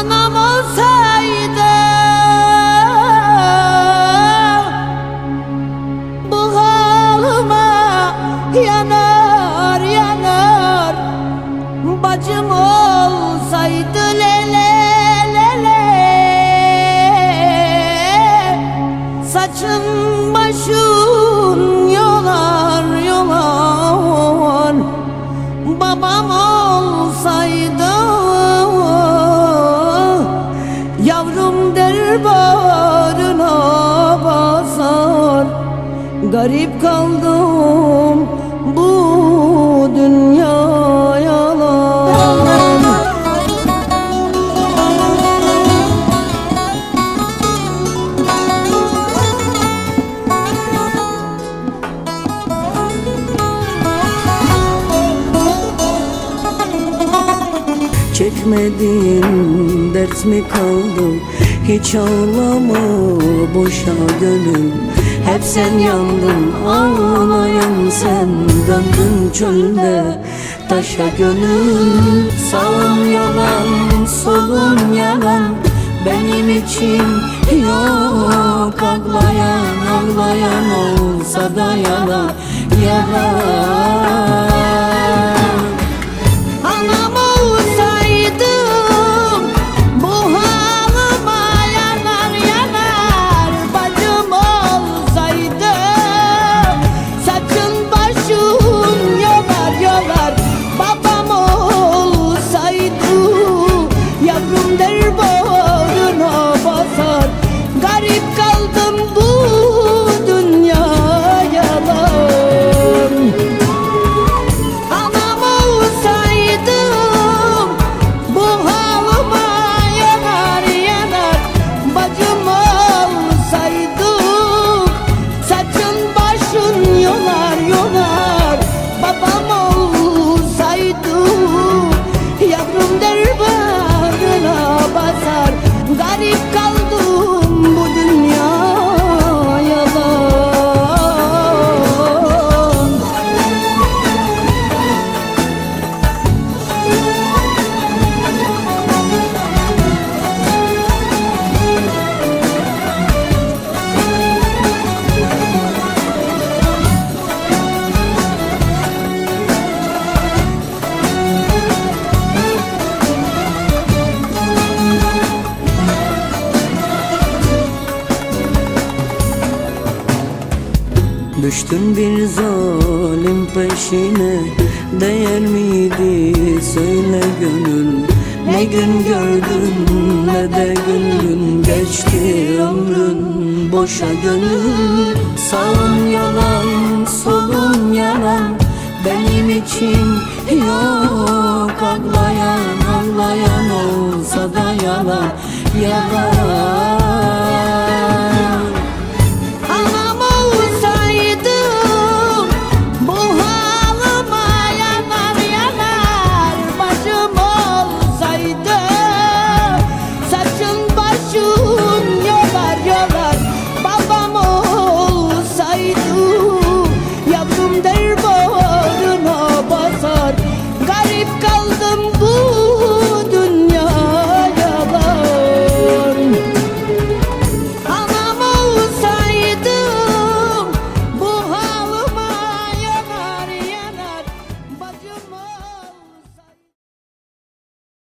Anam olsaydı Bu halıma yanar Garip kaldım bu dünya yalan Çekmediğin dert mi kaldı? Hiç ağlama boşa gönül Hep sen yandın ağlayan sen. Döndün çölde taşa gönül. Sağım yalan solum yalan. Benim için yok ağlayan ağlayan olsa da yalan. Yalan yavrum Düştün bir zalim peşine. Değer miydi? Söyle gönül. Ne gün gördün ne de güldün. Geçti ömrün boşa gönül. Sağın yalan solun yalan. Benim için yok ağlayan ağlayan olsa da yalan. Yalan